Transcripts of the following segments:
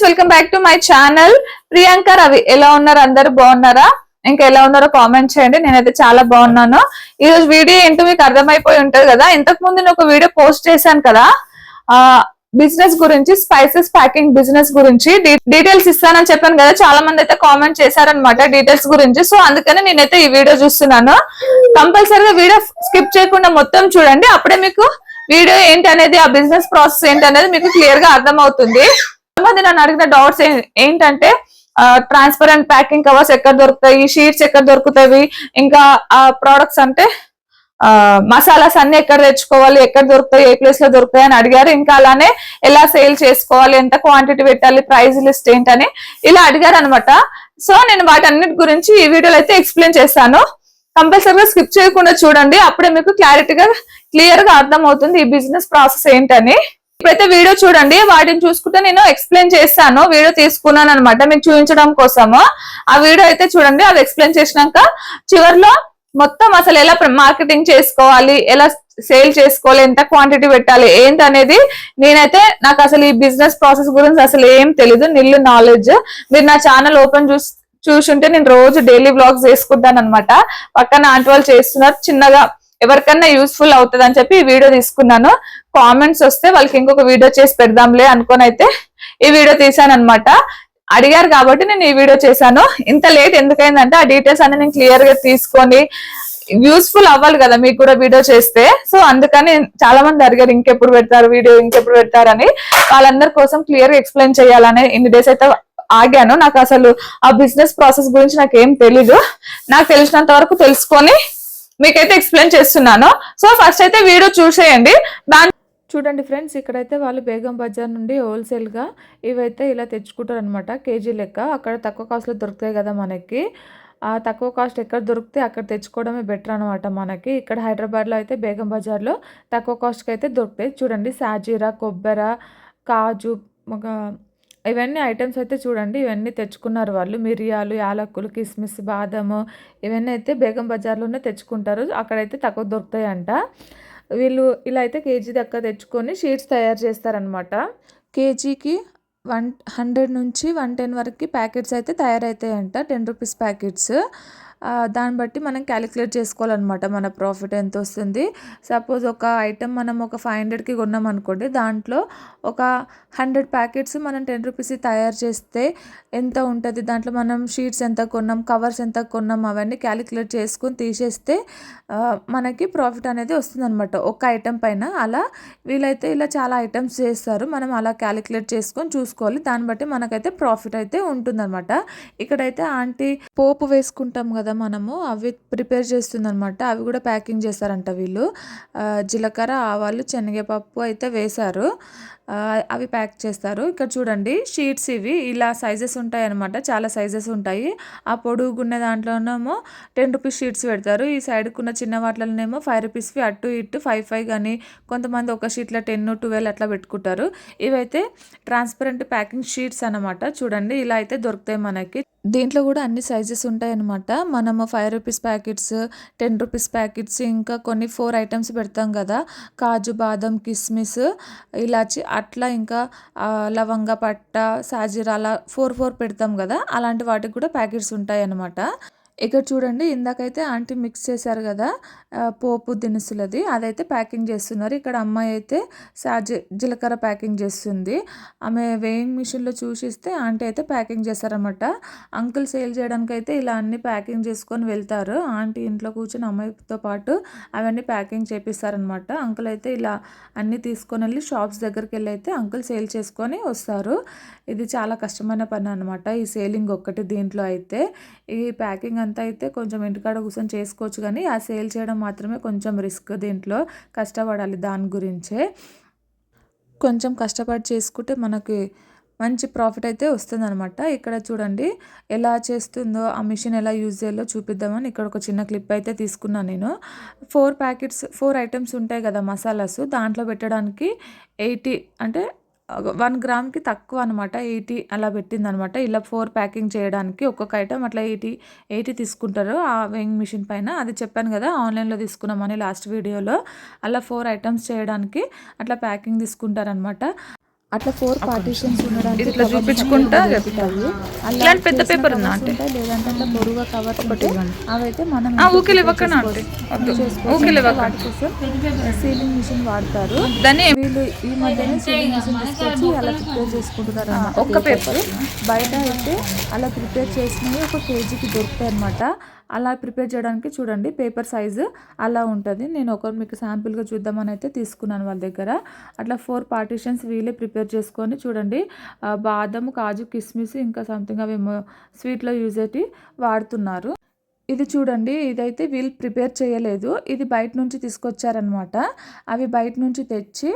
Friends welcome back to my channel Priyanka Ravi ఎలా ఉన్నారు? అందరు బాగున్నారా? ఇంకా ఎలా ఉన్నారో కామెంట్ చేయండి. నేనైతే చాలా బాగున్నాను. ఈ రోజు వీడియో ఏంటో మీకు అర్థమైపోయి ఉంటది కదా. ఇంతకు ముందు నేను ఒక వీడియో పోస్ట్ చేశాను కదా. ఆ బిజినెస్ గురించి స్పైసెస్ ప్యాకింగ్ బిజినెస్ గురించి డీటెయిల్స్ ఇస్తానని చెప్పాను కదా. చాలా మంది అయితే కామెంట్ చేశారనమాట డీటెయిల్స్ గురించి. సో అందుకని నేనైతే ఈ వీడియో చూస్తున్నాను. కంపల్సరీగా వీడియో స్కిప్ చేయకుండా మొత్తం చూడండి. అప్పుడే మీకు వీడియో ఏంటి అనేది ఆ బిజినెస్ ప్రాసెస్ ఏంటి అనేది మీకు క్లియర్గా అర్థమవుతుంది. మంది నన్ను అడిగిన డౌట్స్ ఏంటంటే ట్రాన్స్పరెంట్ ప్యాకింగ్ కవర్స్ ఎక్కడ దొరుకుతాయి? షీట్స్ ఎక్కడ దొరుకుతాయి? ఇంకా ఆ ప్రోడక్ట్స్ అంటే మసాలాస్ అన్ని ఎక్కడ తెచ్చుకోవాలి? ఎక్కడ దొరుకుతాయి? ఏ ప్లేస్లో దొరుకుతాయి అని అడిగారు. ఇంకా అలానే ఎలా సేల్ చేసుకోవాలి? ఎంత క్వాంటిటీ పెట్టాలి? ప్రైస్ లిస్ట్ ఏంటని ఇలా అడిగారు అనమాట సో నేను వాటన్నిటి గురించి ఈ వీడియోలో అయితే ఎక్స్ప్లెయిన్ చేస్తాను. కంపల్సరీగా స్కిప్ చేయకుండా చూడండి. అప్పుడే మీకు క్లారిటీగా క్లియర్గా అర్థం అవుతుంది ఈ బిజినెస్ ప్రాసెస్ ఏంటని. ఇప్పుడైతే వీడియో చూడండి వాటిని చూసుకుంటే నేను ఎక్స్ప్లెయిన్ చేస్తాను వీడియో తీసుకున్నాను అనమాట మీకు చూపించడం కోసము. ఆ వీడియో అయితే చూడండి అది ఎక్స్ప్లెయిన్ చేసినాక చివరిలో మొత్తం అసలు ఎలా మార్కెటింగ్ చేసుకోవాలి ఎలా సేల్ చేసుకోవాలి ఎంత క్వాంటిటీ పెట్టాలి ఏంటి అనేది నేనైతే నాకు అసలు ఈ బిజినెస్ ప్రాసెస్ గురించి అసలు ఏం తెలీదు నిల్లు నాలెడ్జ్ మీరు నా ఛానల్ ఓపెన్ చూసి చూసుంటే నేను రోజు డైలీ బ్లాగ్స్ చేసుకుంటాను అనమాట పక్కన ఆంటీ వాళ్ళు చేస్తున్నారు చిన్నగా ఎవరికన్నా యూస్ఫుల్ అవుతుంది అని చెప్పి ఈ వీడియో తీసుకున్నాను. కామెంట్స్ వస్తే వాళ్ళకి ఇంకొక వీడియో చేసి పెడదాంలే అనుకొని అయితే ఈ వీడియో తీసాను అనమాట అడిగారు కాబట్టి నేను ఈ వీడియో చేశాను. ఇంత లేట్ ఎందుకైందంటే ఆ డీటెయిల్స్ అన్ని నేను క్లియర్గా తీసుకొని యూస్ఫుల్ అవ్వాలి కదా మీకు కూడా వీడియో చేస్తే. సో అందుకని చాలా మంది అడిగారు ఇంకెప్పుడు పెడతారు వీడియో ఇంకెప్పుడు పెడతారని వాళ్ళందరి కోసం క్లియర్గా ఎక్స్ప్లెయిన్ చేయాలని ఇన్ని డేస్ అయితే ఆగాను. నాకు అసలు ఆ బిజినెస్ ప్రాసెస్ గురించి నాకు ఏం తెలీదు. నాకు తెలిసినంత వరకు తెలుసుకొని మీకైతే ఎక్స్ప్లెయిన్ చేస్తున్నాను. సో ఫస్ట్ అయితే వీడియో చూసేయండి. దాని చూడండి ఫ్రెండ్స్ ఇక్కడైతే వాళ్ళు బేగం బజార్ నుండి హోల్సేల్గా ఇవైతే ఇలా తెచ్చుకుంటారు అనమాట కేజీ లెక్క. అక్కడ తక్కువ కాస్ట్లో దొరుకుతాయి కదా మనకి. ఆ తక్కువ కాస్ట్ ఎక్కడ దొరికితే అక్కడ తెచ్చుకోవడమే బెటర్ అనమాట మనకి. ఇక్కడ హైదరాబాద్లో అయితే బేగం బజార్లో తక్కువ కాస్ట్కి అయితే దొరుకుతాయి. చూడండి సాజీరా కొబ్బరి కాజు ఒక ఇవన్నీ ఐటమ్స్ అయితే చూడండి ఇవన్నీ తెచ్చుకున్నారు వాళ్ళు. మిరియాలు యాలక్కులు కిస్మిస్ బాదము ఇవన్నీ అయితే బేగం బజార్లోనే తెచ్చుకుంటారు. అక్కడైతే తక్కువ దొరుకుతాయంట. వీళ్ళు ఇలా అయితే కేజీ దక్క తెచ్చుకొని షీట్స్ తయారు చేస్తారనమాట కేజీకి వన్ హండ్రెడ్ నుంచి వన్ టెన్ వరకు ప్యాకెట్స్ అయితే తయారవుతాయంట. Ten rupees packets. దాన్ని బట్టి మనం క్యాలిక్యులేట్ చేసుకోవాలన్నమాట. మన ప్రాఫిట్ ఎంత వస్తుంది? సపోజ్ ఒక ఐటెం మనం ఒక ఫైవ్ హండ్రెడ్కి కొన్నాం అనుకోండి దాంట్లో ఒక హండ్రెడ్ ప్యాకెట్స్ మనం టెన్ రూపీస్ తయారు చేస్తే ఎంత ఉంటుంది? దాంట్లో మనం షీట్స్ ఎంత కొన్నాం కవర్స్ ఎంత కొన్నాం అవన్నీ క్యాలిక్యులేట్ చేసుకొని తీసేస్తే మనకి ప్రాఫిట్ అనేది వస్తుందన్నమాట. ఒక ఐటెం పైన అలా వీలైతే ఇలా చాలా ఐటమ్స్ చేస్తారు. మనం అలా క్యాలిక్యులేట్ చేసుకొని చూసుకోవాలి. దాన్ని బట్టి మనకైతే ప్రాఫిట్ అయితే ఉంటుందన్నమాట. ఇక్కడైతే ఆంటీ పోపు వేసుకుంటాం కదా కదా మనము అవి ప్రిపేర్ చేస్తుందనమాట అవి కూడా ప్యాకింగ్ చేస్తారంట వీళ్ళు. జీలకర్ర ఆవాలు శనగపప్పు అయితే వేశారు. అవి ప్యాక్ చేస్తారు. ఇక్కడ చూడండి షీట్స్ ఇవి ఇలా సైజెస్ ఉంటాయి అనమాట చాలా సైజెస్ ఉంటాయి. ఆ పొడుగున్న దాంట్లోనేమో టెన్ రూపీస్ షీట్స్ పెడతారు. ఈ సైడ్కున్న చిన్న వాటిలోనేమో ఫైవ్ రూపీస్వి అటు ఇటు ఫైవ్ ఫైవ్ కానీ కొంతమంది ఒక షీట్లో టెన్ ట్వెల్వ్ అట్లా పెట్టుకుంటారు. ఇవైతే ట్రాన్స్పరెంట్ ప్యాకింగ్ షీట్స్ అనమాట చూడండి ఇలా అయితే దొరుకుతాయి మనకి. దీంట్లో కూడా అన్ని సైజెస్ ఉంటాయి అనమాట మనము five rupees packets ten rupees packets ఇంకా కొన్ని ఫోర్ ఐటమ్స్ పెడతాం కదా. కాజు బాదం కిస్మిస్ ఇలాచి అట్లా ఇంకా లవంగ పట్ట సాజీరా అలా ఫోర్ ఫోర్ పెడతాం కదా అలాంటి వాటికి కూడా ప్యాకెట్స్ ఉంటాయి అన్నమాట ఇక్కడ చూడండి ఇందాకైతే ఆంటీ మిక్స్ చేశారు కదా పోపు దినుసులది అదైతే ప్యాకింగ్ చేస్తున్నారు. ఇక్కడ అమ్మాయి అయితే సాజి జీలకర్ర ప్యాకింగ్ చేస్తుంది. ఆమె వేయింగ్ మిషన్లో చూసిస్తే ఆంటీ అయితే ప్యాకింగ్ చేస్తారనమాట అంకుల్ సేల్ చేయడానికి అయితే ఇలా అన్ని ప్యాకింగ్ చేసుకొని వెళ్తారు. ఆంటీ ఇంట్లో కూర్చొని అమ్మాయితో పాటు అవన్నీ ప్యాకింగ్ చేపిస్తారనమాట అంకుల్ అయితే ఇలా అన్నీ తీసుకొని వెళ్ళి షాప్స్ దగ్గరికి వెళ్ళి అయితే అంకుల్ సేల్ చేసుకొని వస్తారు. ఇది చాలా కష్టమైన పని అనమాట ఈ సేలింగ్ ఒక్కటి దీంట్లో అయితే. ఈ ప్యాకింగ్ అంతా అయితే కొంచెం ఇంటికాడ కూర్చొని చేసుకోవచ్చు కానీ ఆ సేల్ చేయడం మాత్రమే కొంచెం రిస్క్ దీంట్లో కష్టపడాలి దాని గురించే. కొంచెం కష్టపడి చేసుకుంటే మనకి మంచి ప్రాఫిట్ అయితే వస్తుందనమాట ఇక్కడ చూడండి ఎలా చేస్తుందో ఆ మిషన్ ఎలా యూజ్ చేయాలో చూపిద్దామని ఇక్కడ ఒక చిన్న క్లిప్ అయితే తీసుకున్నాను నేను. ఫోర్ ప్యాకెట్స్ ఫోర్ ఐటమ్స్ ఉంటాయి కదా మసాలాస్ దాంట్లో పెట్టడానికి ఎయిటీ అంటే వన్ గ్రామ్కి తక్కువ అనమాట ఎయిటీ అలా పెట్టిందనమాట ఇలా ఫోర్ ప్యాకింగ్ చేయడానికి ఒక్కొక్క ఐటమ్ అట్లా ఎయిటీ ఎయిటీ తీసుకుంటారు. ఆ వెయింగ్ మిషన్ పైన అది చెప్పాను కదా ఆన్లైన్లో తీసుకున్నామని లాస్ట్ వీడియోలో. అలా ఫోర్ ఐటమ్స్ చేయడానికి అట్లా ప్యాకింగ్ తీసుకుంటారనమాట అట్లా ఫోర్ పార్టీషన్స్ ఉండడానికి ఇట్లా చూపించుకుంటా ఇలాంటి పెద్ద పేపర్ ఉందా అంటే? లేదంటే అట్లా పొడుగా కవర్స్ ఒకటి. అవైతే మనం ఊకిలు ఇవ్వకనా. అంటే? ఊకిలు కోసం సీలింగ్ మిషన్ వాడతారు. దాన్ని వీళ్ళు ఈ మధ్యనే సీలింగ్ మిషన్ తీసుకొచ్చి అలా ప్రిపేర్ చేసుకుంటున్నారు ఒక్క పేపర్ బయట అయితే అలా ప్రిపేర్ చేసినవి ఒక కేజీకి దొరుకుతాయి అనమాట అలా ప్రిపేర్ చేయడానికి చూడండి పేపర్ సైజు అలా ఉంటుంది. నేను ఒక మీకు శాంపిల్గా చూద్దామని అయితే తీసుకున్నాను వాళ్ళ దగ్గర. అట్లా ఫోర్ పార్టీషన్స్ వీళ్ళే ప్రిపేర్ ప్రిపేర్ చేసుకొని చూడండి. బాదం కాజు కిస్మిస్ ఇంకా సంథింగ్ అవి స్వీట్లో యూజ్ అయ్యి వాడుతున్నారు. ఇది చూడండి ఇదైతే వీళ్ళు ప్రిపేర్ చేయలేదు. ఇది బయట నుంచి తీసుకొచ్చారనమాట అవి బయట నుంచి తెచ్చి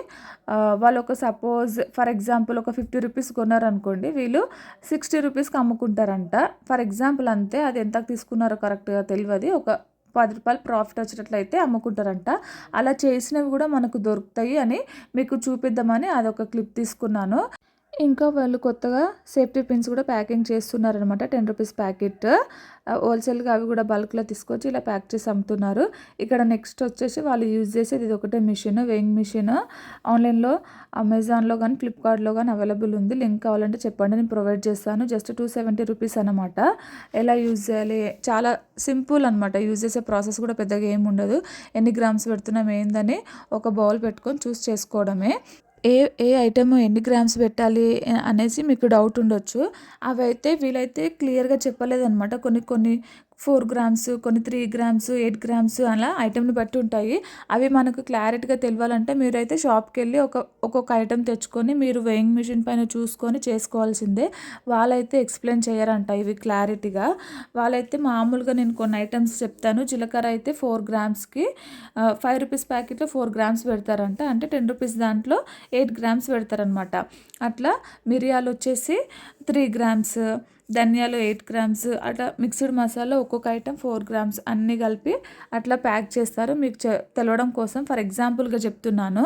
వాళ్ళు ఒక సపోజ్ ఫర్ ఎగ్జాంపుల్ ఒక ఫిఫ్టీ రూపీస్ కొన్నారనుకోండి వీళ్ళు సిక్స్టీ రూపీస్కి అమ్ముకుంటారంట. ఫర్ ఎగ్జాంపుల్ అంతే అది ఎంత తీసుకున్నారో కరెక్ట్గా తెలియదు. ఒక పది రూపాయలు ప్రాఫిట్ వచ్చేటట్లయితే అమ్ముకుంటారంట. అలా చేసినవి కూడా మనకు దొరుకుతాయి అని మీకు చూపిద్దామని అదొక క్లిప్ తీసుకున్నాను. ఇంకా వాళ్ళు కొత్తగా సేఫ్టీ పిన్స్ కూడా ప్యాకింగ్ చేస్తున్నారనమాట. Ten rupees packet. హోల్సేల్గా అవి కూడా బల్క్లో తీసుకొచ్చి ఇలా ప్యాక్ చేసి అమ్ముతున్నారు. ఇక్కడ నెక్స్ట్ వచ్చేసి వాళ్ళు యూజ్ చేసేది ఇది ఒకటే మిషన్ వెయింగ్ మిషన్. ఆన్లైన్లో అమెజాన్లో కానీ ఫ్లిప్కార్ట్లో కానీ అవైలబుల్ ఉంది. లింక్ కావాలంటే చెప్పండి నేను ప్రొవైడ్ చేస్తాను. జస్ట్ టూ సెవెంటీ రూపీస్ అనమాట. ఎలా యూజ్ చేయాలి? చాలా సింపుల్ అనమాట. యూజ్ చేసే ప్రాసెస్ కూడా పెద్దగా ఏమి ఉండదు. ఎన్ని గ్రామ్స్ పెడుతున్నాం ఏందని ఒక బౌల్ పెట్టుకొని చూస్ చేసుకోవడమే. ఏ ఏ ఐటమ్ ఎన్ని గ్రామ్స్ పెట్టాలి అనేసి మీకు డౌట్ ఉండొచ్చు. అవైతే వీలైతే క్లియర్గా చెప్పలేదన్నమాట. కొన్ని కొన్ని ఫోర్ గ్రామ్స్ కొన్ని త్రీ గ్రామ్స్ ఎయిట్ గ్రామ్స్ అలా ఐటెంని బట్టి ఉంటాయి. అవి మనకు క్లారిటీగా తెలియాలంటే మీరైతే షాప్కి వెళ్ళి ఒక ఒక్కొక్క ఐటెం తెచ్చుకొని మీరు వెయింగ్ మిషన్ పైన చూసుకొని చేసుకోవాల్సిందే. వాళ్ళైతే ఎక్స్ప్లెయిన్ చేయరంట ఇవి క్లారిటీగా. వాళ్ళైతే మామూలుగా నేను కొన్ని ఐటమ్స్ చెప్తాను. జీలకర్ర అయితే ఫోర్ గ్రామ్స్కి ఫైవ్ రూపీస్ ప్యాకెట్లో ఫోర్ గ్రామ్స్ పెడతారంట. అంటే టెన్ రూపీస్ దాంట్లో ఎయిట్ గ్రామ్స్ పెడతారనమాట అట్లా మిరియాలు వచ్చేసి త్రీ గ్రామ్స్ ధనియాలు ఎయిట్ గ్రామ్స్ అట్లా మిక్స్డ్ మసాలా ఒక్కొక్క ఐటెం ఫోర్ గ్రామ్స్ అన్నీ కలిపి అట్లా ప్యాక్ చేస్తారు. మీకు తెలవడం కోసం ఫర్ ఎగ్జాంపుల్గా చెప్తున్నాను.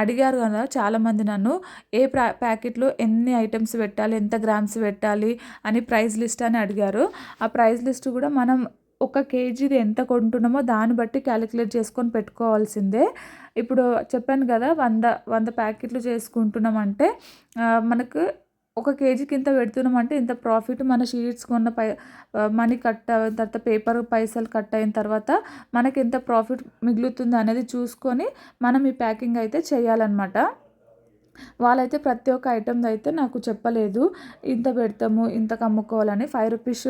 అడిగారు కదా చాలామంది నన్ను ఏ ప్రా ప్యాకెట్లో ఎన్ని ఐటమ్స్ పెట్టాలి ఎంత గ్రామ్స్ పెట్టాలి అని ప్రైస్ లిస్ట్ అని అడిగారు. ఆ ప్రైస్ లిస్ట్ కూడా మనం ఒక కేజీది ఎంత కొంటున్నామో దాన్ని బట్టి క్యాలిక్యులేట్ చేసుకొని పెట్టుకోవాల్సిందే. ఇప్పుడు చెప్పాను కదా వంద వంద ప్యాకెట్లు చేసుకుంటున్నామంటే మనకు ఒక కేజీకి ఇంత పెడుతున్నామంటే ఇంత ప్రాఫిట్ మన షీట్స్ కొన్న పై మనీ కట్ అయిన తర్వాత పేపర్ పైసలు కట్ అయిన తర్వాత మనకి ఎంత ప్రాఫిట్ మిగులుతుంది అనేది చూసుకొని మనం ఈ ప్యాకింగ్ అయితే చేయాలన్నమాట. వాళ్ళైతే ప్రతి ఒక్క ఐటమ్ అయితే నాకు చెప్పలేదు. ఇంత పెడతాము ఇంతకు అమ్ముకోవాలని ఫైవ్ రూపీస్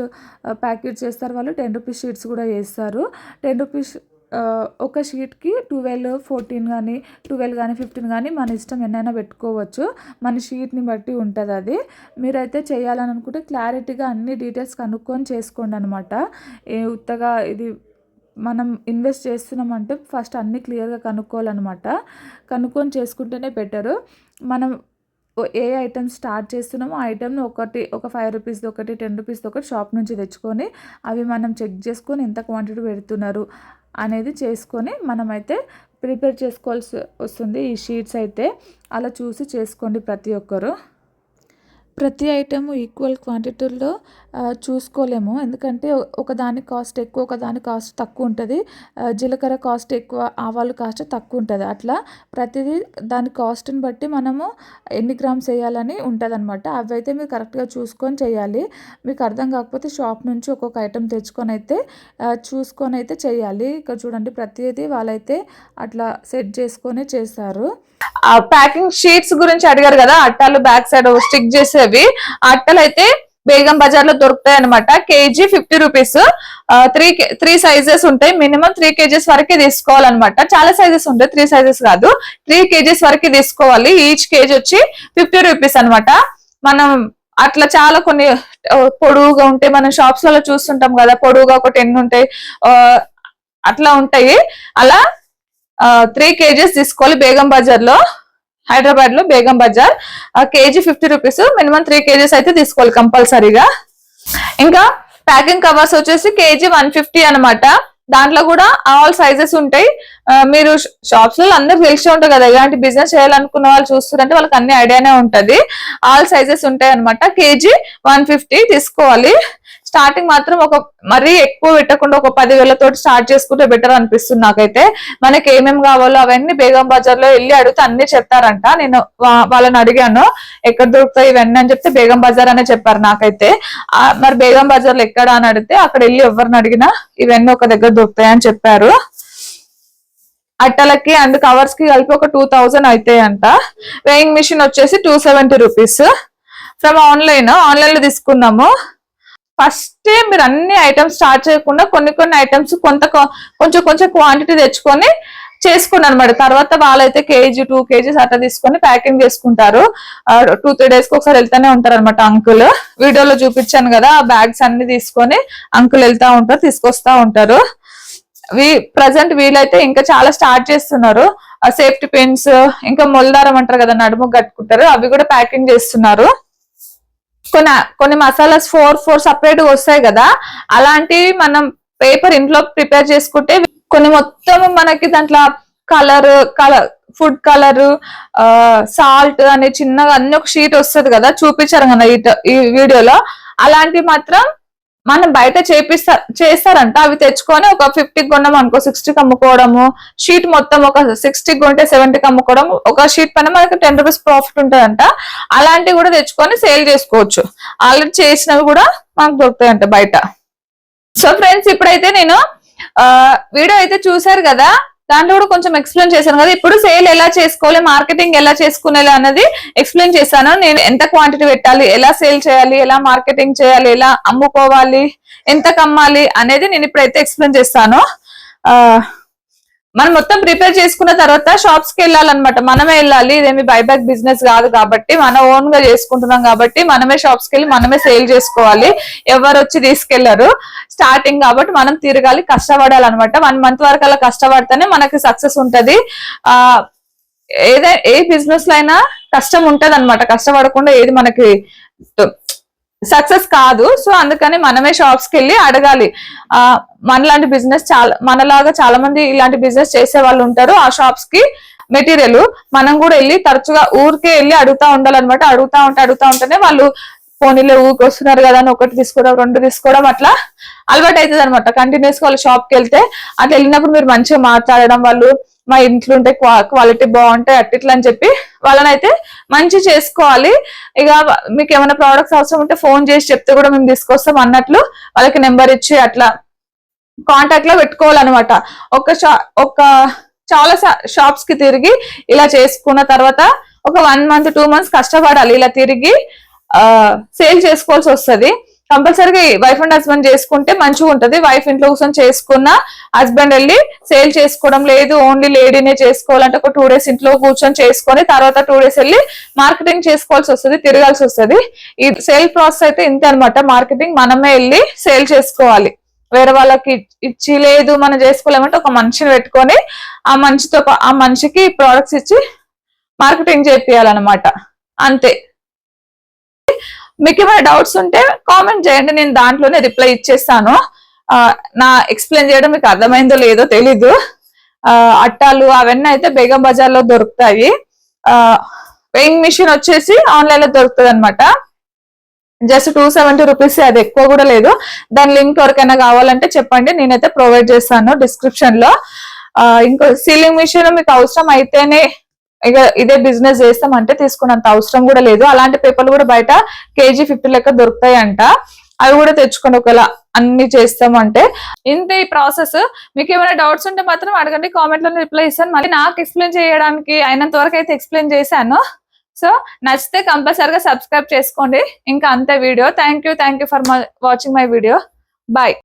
ప్యాకెట్ చేస్తారు వాళ్ళు టెన్ రూపీస్ షీట్స్ కూడా చేస్తారు టెన్ రూపీస్ ఒక షీట్కి ట్వెల్వ్ ఫోర్టీన్ కానీ ట్వెల్వ్ కానీ ఫిఫ్టీన్ కానీ మన ఇష్టం ఎన్నైనా పెట్టుకోవచ్చు. మన షీట్ని బట్టి ఉంటుంది అది. మీరైతే చేయాలని అనుకుంటే క్లారిటీగా అన్ని డీటెయిల్స్ కనుక్కొని చేసుకోండి అనమాట ఏ ఉత్తగా ఇది మనం ఇన్వెస్ట్ చేస్తున్నామంటే ఫస్ట్ అన్నీ క్లియర్గా కనుక్కోవాలన్నమాట. కనుక్కొని చేసుకుంటేనే బెటరు. మనం ఏ ఐటమ్ స్టార్ట్ చేస్తున్నామో ఆ ఐటమ్ని ఒకటి ఒక ఫైవ్ రూపీస్ది ఒకటి టెన్ రూపీస్ది ఒకటి షాప్ నుంచి తెచ్చుకొని అవి మనం చెక్ చేసుకొని ఎంత క్వాంటిటీ పెడుతున్నారు. అనేది చేసుకొని మనమైతే ప్రిపేర్ చేసుకోవాల్సి వస్తుంది ఈ షీట్స్ అయితే. అలా చూసి చేసుకోండి ప్రతి ఒక్కరు. ప్రతి ఐటమ్ ఈక్వల్ క్వాంటిటీలో చూసుకోలేము. ఎందుకంటే ఒకదాని కాస్ట్ ఎక్కువ ఒకదాని కాస్ట్ తక్కువ ఉంటుంది. జీలకర్ర కాస్ట్ ఎక్కువ ఆవాలు కాస్ట్ తక్కువ ఉంటుంది. అట్లా ప్రతిదీ దాని కాస్ట్ని బట్టి మనము ఎన్ని గ్రామ్స్ వేయాలని ఉంటుంది అనమాట అవి అయితే మీరు కరెక్ట్గా చూసుకొని చేయాలి. మీకు అర్థం కాకపోతే షాప్ నుంచి ఒక్కొక్క ఐటెం తెచ్చుకొని అయితే చూసుకొని అయితే చేయాలి. ఇక్కడ చూడండి ప్రతిదీ వాళ్ళైతే అట్లా సెట్ చేసుకొని చేస్తారు. ప్యాకింగ్ షీట్స్ గురించి అడిగారు కదా అట్టాలు బ్యాక్ సైడ్ స్టిక్ చేసే ఆ అట్టలు అయితే బేగం బజార్లో దొరుకుతాయి అనమాట KG fifty rupees. Three three sizes ఉంటాయి. మినిమం త్రీ కేజెస్ వరకే తీసుకోవాలన్నమాట. చాలా సైజెస్ ఉంటాయి. త్రీ సైజెస్ కాదు. త్రీ కేజెస్ వరకే తీసుకోవాలి. ఈచ్ కేజీ వచ్చి ఫిఫ్టీ రూపీస్ అన్నమాట. మనం అట్లా చాలా కొన్ని పొడువుగా ఉంటాయి మనం షాప్స్లలో చూస్తుంటాం కదా పొడువుగా ఒక టెన్ ఉంటాయి. అట్లా ఉంటాయి. అలా త్రీ కేజీస్ తీసుకోవాలి బేగం బజార్లో హైదరాబాద్లో Begum Bazaar. KG fifty rupees. Minimum three KGs అయితే తీసుకోవాలి కంపల్సరీగా. ఇంకా ప్యాకింగ్ కవర్స్ వచ్చేసి కేజీ వన్ ఫిఫ్టీ అనమాట దాంట్లో కూడా ఆల్ సైజెస్ ఉంటాయి. మీరు షాప్స్లో అందరు తెలిసి ఉంటారు కదా ఇలాంటి బిజినెస్ చేయాలనుకున్న వాళ్ళు చూస్తుంటే వాళ్ళకి అన్ని ఐడియానే ఉంటది. ఆల్ సైజెస్ ఉంటాయి అనమాట కేజీ వన్ ఫిఫ్టీ తీసుకోవాలి. స్టార్టింగ్ మాత్రం ఒక మరీ ఎక్కువ పెట్టకుండా ఒక పదివేలతో స్టార్ట్ చేసుకుంటే బెటర్ అనిపిస్తుంది నాకైతే. మనకి ఏమేమి కావాలో అవన్నీ బేగం బజార్లో వెళ్ళి అడిగితే అన్ని చెప్తారంట. నేను వాళ్ళని అడిగాను ఎక్కడ దొరుకుతాయి ఇవన్నీ? అని చెప్తే బేగం బజార్ అనే చెప్పారు నాకైతే. మరి బేగం బజార్లో ఎక్కడ అని అడిగితే అక్కడ వెళ్ళి ఎవరిని అడిగినా ఇవన్నీ ఒక దగ్గర దొరుకుతాయి అని చెప్పారు. అట్టలకి అండ్ కవర్స్కి కలిపి ఒక టూ థౌజండ్ అవుతాయి అంట వేయింగ్ మిషన్ వచ్చేసి two seventy rupees from online ఆన్లైన్లో తీసుకున్నాము. ఫస్ట్ మీరు అన్ని ఐటమ్స్ స్టార్ట్ చేయకుండా కొన్ని కొన్ని ఐటమ్స్ కొంత కొంచెం కొంచెం క్వాంటిటీ తెచ్చుకొని చేసుకోండి అనమాట తర్వాత వాళ్ళైతే కేజీ టూ కేజీస్ అట్లా తీసుకొని ప్యాకింగ్ చేసుకుంటారు. టూ త్రీ డేస్కి ఒకసారి వెళ్తానే ఉంటారు అనమాట అంకుల్ వీడియోలో చూపించాను కదా ఆ బ్యాగ్స్ అన్ని తీసుకొని అంకుల్ వెళ్తా ఉంటారు తీసుకొస్తా ఉంటారు. వీ ప్రజెంట్ వీలైతే ఇంకా చాలా స్టార్ట్ చేస్తున్నారు. సేఫ్టీ పిన్స్ ఇంకా మొలదారం అంటారు కదా నడుము కట్టుకుంటారు అవి కూడా ప్యాకింగ్ చేస్తున్నారు. కొన్ని కొన్ని మసాలాస్ ఫోర్ ఫోర్ సపరేట్గా వస్తాయి కదా అలాంటివి మనం పేపర్ ఇంట్లో ప్రిపేర్ చేసుకుంటే కొన్ని మొత్తం మనకి దాంట్లో colour colour food colour salt అనే చిన్నగా అన్ని ఒక షీట్ వస్తుంది కదా చూపించారు కదా ఈ ఈ వీడియోలో. అలాంటివి మాత్రం మనం బయట చేపిస్తా చేస్తారంట అవి తెచ్చుకొని ఒక ఫిఫ్టీ కొన్నాం అనుకో సిక్స్టీకి అమ్ముకోవడము షీట్ మొత్తం ఒక సిక్స్టీకి కొంటే సెవెంటీకి అమ్ముకోవడం ఒక షీట్ పైన మనకి టెన్ రూపీస్ ప్రాఫిట్ ఉంటుందంట. అలాంటివి కూడా తెచ్చుకొని సేల్ చేసుకోవచ్చు. ఆల్రెడీ చేసినవి కూడా మనకు దొరుకుతాయంట బయట. సో ఫ్రెండ్స్ ఇప్పుడైతే నేను వీడియో అయితే చూసారు కదా? దాంట్లో కూడా కొంచెం ఎక్స్ప్లెయిన్ చేశాను కదా. ఇప్పుడు సేల్ ఎలా చేసుకోవాలి మార్కెటింగ్ ఎలా చేసుకునేలా అన్నది ఎక్స్ప్లెయిన్ చేశాను. నేను ఎంత క్వాంటిటీ పెట్టాలి ఎలా సేల్ చేయాలి ఎలా మార్కెటింగ్ చేయాలి ఎలా అమ్ముకోవాలి ఎంత కమ్మాలి అనేది నేను ఇప్పుడైతే ఎక్స్ప్లెయిన్ చేస్తాను. ఆ మనం మొత్తం ప్రిపేర్ చేసుకున్న తర్వాత షాప్స్కి వెళ్ళాలన్నమాట. మనమే వెళ్ళాలి. ఇదేమి బైబ్యాక్ బిజినెస్ కాదు కాబట్టి మన ఓన్గా చేసుకుంటున్నాం కాబట్టి మనమే షాప్స్కి వెళ్ళి మనమే సేల్ చేసుకోవాలి. ఎవరు వచ్చి తీసుకెళ్ళరు. స్టార్టింగ్ కాబట్టి మనం తిరగాలి కష్టపడాలన్నమాట. వన్ మంత్ వరకు అలా కష్టపడితేనే మనకి సక్సెస్ ఉంటది. ఆ ఏదై ఏ బిజినెస్లో అయినా కష్టం ఉంటది అనమాట కష్టపడకుండా ఏది మనకి సక్సెస్ కాదు. సో అందుకని మనమే షాప్స్కి వెళ్ళి అడగాలి. ఆ మనలాంటి బిజినెస్ చాలా మనలాగా చాలా మంది ఇలాంటి బిజినెస్ చేసే వాళ్ళు ఉంటారు. ఆ షాప్స్కి మెటీరియల్ మనం కూడా వెళ్ళి తరచుగా ఊరికే వెళ్ళి అడుగుతా ఉండాలన్నమాట. అడుగుతా ఉంటే అడుగుతా ఉంటేనే వాళ్ళు పోనీలో ఊరికి కదా అని ఒకటి తీసుకోవడం రెండు తీసుకోవడం అట్లా అలవాటు అవుతుంది అనమాట కంటిన్యూస్గా వాళ్ళ షాప్కి వెళ్తే అట్లా వెళ్ళినప్పుడు మీరు మంచిగా మాట్లాడడం వాళ్ళు మా ఇంట్లో ఉంటే క్వాలిటీ బాగుంటాయి అట్టిట్లా అని చెప్పి వాళ్ళనైతే మంచి చేసుకోవాలి. ఇక మీకు ఏమైనా ప్రోడక్ట్స్ అవసరం ఉంటే ఫోన్ చేసి చెప్తే కూడా మేము తీసుకొస్తాం అన్నట్లు వాళ్ళకి నెంబర్ ఇచ్చి అట్లా కాంటాక్ట్లో పెట్టుకోవాలన్నమాట. ఒక షా ఒక చాలా షాప్స్కి తిరిగి ఇలా చేసుకున్న తర్వాత ఒక వన్ మంత్ టూ మంత్స్ కష్టపడాలి. ఇలా తిరిగి సేల్ చేసుకోవాల్సి వస్తుంది. కంపల్సరీగా వైఫ్ అండ్ హస్బెండ్ చేసుకుంటే మంచిగా ఉంటది. వైఫ్ ఇంట్లో కూర్చొని చేసుకున్న హస్బెండ్ వెళ్ళి సేల్ చేసుకోవడం లేదు. ఓన్లీ లేడీనే చేసుకోవాలంటే ఒక టూ డేస్ ఇంట్లో కూర్చొని చేసుకొని తర్వాత టూ డేస్ వెళ్ళి మార్కెటింగ్ చేసుకోవాల్సి వస్తుంది తిరగాల్సి వస్తుంది. ఈ సేల్ ప్రాసెస్ అయితే ఇంతే అనమాట మార్కెటింగ్ మనమే వెళ్ళి సేల్ చేసుకోవాలి. వేరే వాళ్ళకి ఇచ్చి లేదు మనం చేసుకోలేమంటే ఒక మనిషిని పెట్టుకొని ఆ మనిషితో ఆ మనిషికి ప్రోడక్ట్స్ ఇచ్చి మార్కెటింగ్ చేపియాలన్నమాట. అంతే. మీకు ఏమైనా డౌట్స్ ఉంటే కామెంట్ చేయండి నేను దాంట్లోనే రిప్లై ఇచ్చేస్తాను. నా ఎక్స్ప్లెయిన్ చేయడం మీకు అర్థమైందో లేదో తెలీదు. అట్టాలు అవన్నీ అయితే బేగం బజార్లో దొరుకుతాయి. వెయింగ్ మిషన్ వచ్చేసి ఆన్లైన్లో దొరుకుతుంది అనమాట జస్ట్ టూ సెవెంటీ రూపీస్ అది ఎక్కువ కూడా లేదు. దాని లింక్ ఎవరికైనా కావాలంటే చెప్పండి నేనైతే ప్రొవైడ్ చేస్తాను డిస్క్రిప్షన్లో ఇంకో సీలింగ్ మిషన్ మీకు అవసరం అయితేనే ఇక ఇదే బిజినెస్ చేస్తామంటే తీసుకున్నంత అవసరం కూడా లేదు. అలాంటి పేపర్లు కూడా బయట కేజీ ఫిఫ్టీ లెక్క దొరుకుతాయి అంట అవి కూడా తెచ్చుకొని ఒకవేళ అన్ని చేస్తామంటే. ఇంత ఈ ప్రాసెస్ మీకు ఏమైనా డౌట్స్ ఉంటే మాత్రం అడగండి కామెంట్లో రిప్లై ఇస్తాను. మళ్ళీ నాకు ఎక్స్ప్లెయిన్ చేయడానికి అయినంత వరకు అయితే ఎక్స్ప్లెయిన్ చేశాను. సో నచ్చితే కంపల్సరిగా సబ్స్క్రైబ్ చేసుకోండి. ఇంకా అంతే video thank you thank you for watching my video bye